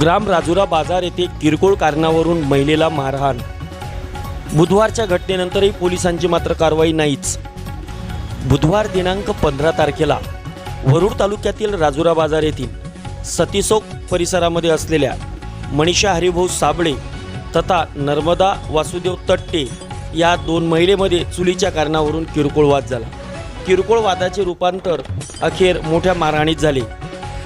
ग्राम राजुरा बाजार येथे किरकोळ कारणावरून महिलेला मारहाण. बुधवारच्या घटनेनंतरही पोलिसांची मात्र कारवाई नाहीच. बुधवार दिनांक पंधरा तारखेला वरुड तालुक्यातील राजुरा बाजार येथील सतीसोक परिसरामध्ये असलेल्या मनीषा हरिभाऊ साबळे तथा नर्मदा वासुदेव तट्टे या दोन महिलेमध्ये चुलीच्या कारणावरून किरकोळ वाद झाला. किरकोळ वादाचे रूपांतर अखेर मोठ्या मारहाणीत झाले.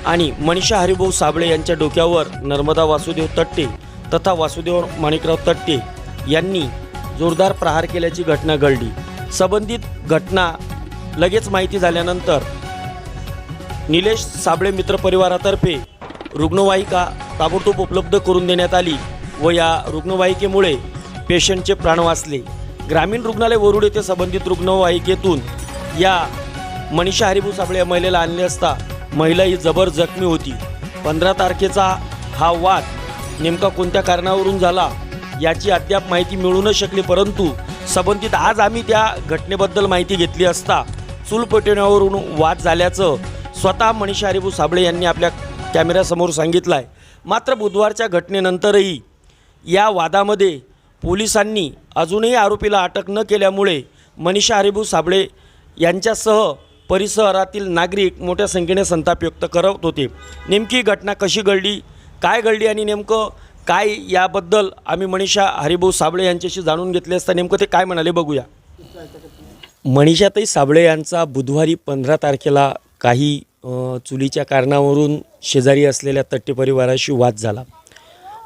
आणि मनीषा हरिभाऊ साबळे यांच्या डोक्यावर नर्मदा वासुदेव तट्टे तथा वासुदेव माणिकराव तट्टे यांनी जोरदार प्रहार केल्याची घटना घडली. संबंधित घटना लगेच माहिती झाल्यानंतर निलेश साबळे मित्र परिवारातर्फे रुग्णवाहिका ताबडतोब उपलब्ध करून देण्यात आली व या रुग्णवाहिकेमुळे पेशंटचे प्राण वाचले. ग्रामीण रुग्णालय वरुड येथे संबंधित रुग्णवाहिकेतून या मनीषा हरिभू साबळे या महिलेला आणले असता महिला ही जबर जखमी होती. पंधरा तारखेचा हा वाद नेमका कोणत्या कारणावरून झाला याची अद्याप माहिती मिळू न शकली परंतु संबंधित आज आम्ही त्या घटनेबद्दल माहिती घेतली असता चूल पेटवण्यावरून वाद झाल्याचं स्वतः मनीषा हरिभू साबळे यांनी आपल्या कॅमेऱ्यासमोर सांगितलं आहे मात्र बुधवारच्या घटनेनंतरही या वादामध्ये पोलिसांनी अजूनही आरोपीला अटक न केल्यामुळे मनीषा हरिभू साबळे यांच्यासह परिसरातील नागरिक मोठ्या संख्येने संताप व्यक्त करत होते. नेमकी घटना कशी घडली? काय घडली आणि नेमकं काय याबद्दल आम्ही मनीषा हरिभाऊ साबळे यांच्याशी जाणून घेतले असता नेमकं ते काय म्हणाले बघूया. मनीषाताई साबळे यांचा बुधवारी पंधरा तारखेला काही चुलीच्या कारणावरून शेजारी असलेल्या तट्टे परिवाराशी वाद झाला.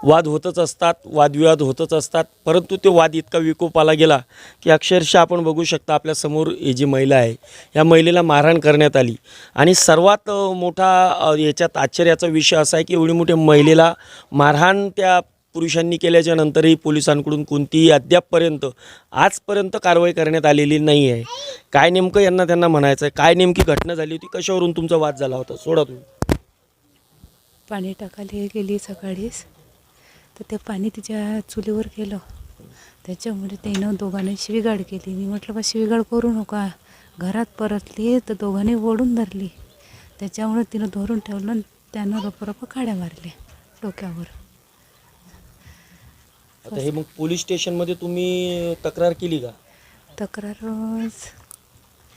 वाद होतच असतात वादविवाद होतच असतात. परंतु ते वाद इतका विकोपाला गेला की अक्षरशः आपण बघू शकता आपल्यासमोर ही जी महिला आहे या महिलेला मारहाण करण्यात आली. आणि सर्वात मोठा याच्यात आश्चर्याचा विषय असा आहे की एवढी मोठ्या महिलेला मारहाण त्या पुरुषांनी केल्याच्या नंतरही पोलिसांकडून कोणतीही अद्यापपर्यंत आजपर्यंत कारवाई करण्यात आलेली नाही आहे. काय नेमकं यांना त्यांना म्हणायचं आहे? काय नेमकी घटना झाली होती? कशावरून तुमचा वाद झाला होता? सोडा तुम्ही. पाणी टाकायला गेली सकाळीच. तर ते पाणी तिच्या चुलीवर गेलं. त्याच्यामुळे त्यानं दोघांनी शिवीगाड केली. मी म्हटलं बा शिवीगाड करू नका. घरात परतली तर दोघांनी ओढून धरली. त्याच्यामुळे तिनं धरून ठेवलं आणि त्यानं रप काड्या मारल्या डोक्यावर. आता हे मग पोलीस स्टेशनमध्ये तुम्ही तक्रार केली का? तक्रार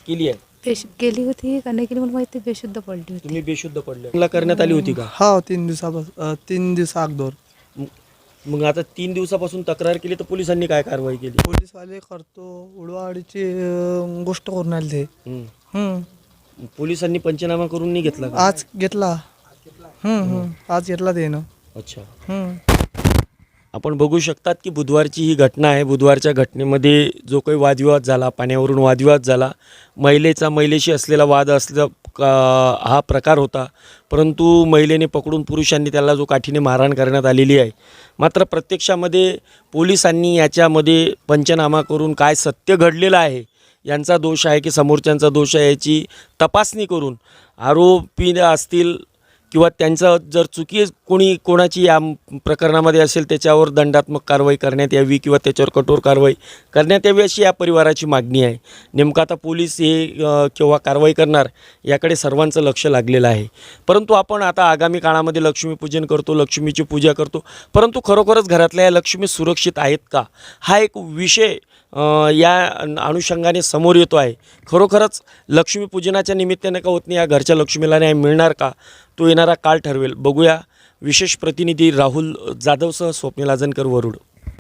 केली आहे? बेश केली होती का नाही केली? मला माहिती बेशुद्ध पडली होती. तुम्ही बेशुद्ध पडले. करण्यात आली होती का? हा तीन दिवसापासून तीन दिवसा अगोदर. मग- मग आता तीन दिवसापासून तक्रार केली तर पोलिसांनी काय कारवाई केली पोलीसवाले करतो उडवाडीची अं, गोष्ट करून आले ते हम्म. हम्म. पोलिसांनी पंचनामा करून नाही घेतला का आज घेतला हम्म, हम्म. आज घेतला त्यानं अच्छा हम्म. आपण बघू शकतात की बुधवारची ही घटना आहे बुधवारच्या घटनेमध्ये जो काही वादविवाद झाला पाण्यावरून वादविवाद झाला महिलेचा महिलेशी असलेला वाद असला हा प्रकार होता. परंतु महिलेने पकडून पुरुषांनी त्याला जो काठीने मारहाण करण्यात आलेली आहे मात्र प्रत्यक्षामध्ये पोलिसांनी याच्यामध्ये पंचनामा करून काय सत्य घडलेलं आहे यांचा दोष आहे की समोरच्यांचा दोष आहे याची तपासणी करून आरोपी असतील किंवा त्यांचं जर चुकी कोणी कोणाची या प्रकरणामध्ये असेल त्याच्यावर दंडात्मक कारवाई करण्यात यावी किंवा त्याच्यावर कठोर कारवाई करण्यात यावी अशी या परिवाराची मागणी आहे. नेमकं आता पोलीस हे किंवा केव्हा कारवाई करणार याकडे सर्वांचं लक्ष लागलेलं आहे. परंतु आपण आता आगामी काळामध्ये लक्ष्मीपूजन करतो लक्ष्मीची पूजा करतो परंतु खरोखरच घरातल्या या लक्ष्मी सुरक्षित आहेत का? हा एक विषय या अनुषंगाने समोर येतो आहे. खरोखरच लक्ष्मीपूजनाच्या निमित्ताने का होत नाही या घरच्या लक्ष्मीला न्याय मिळणार का? तो येणारा काळ ठरवेल. बघूया. विशेष प्रतिनिधी राहुल जाधवसह स्वप्नीलाजनकर वरुड.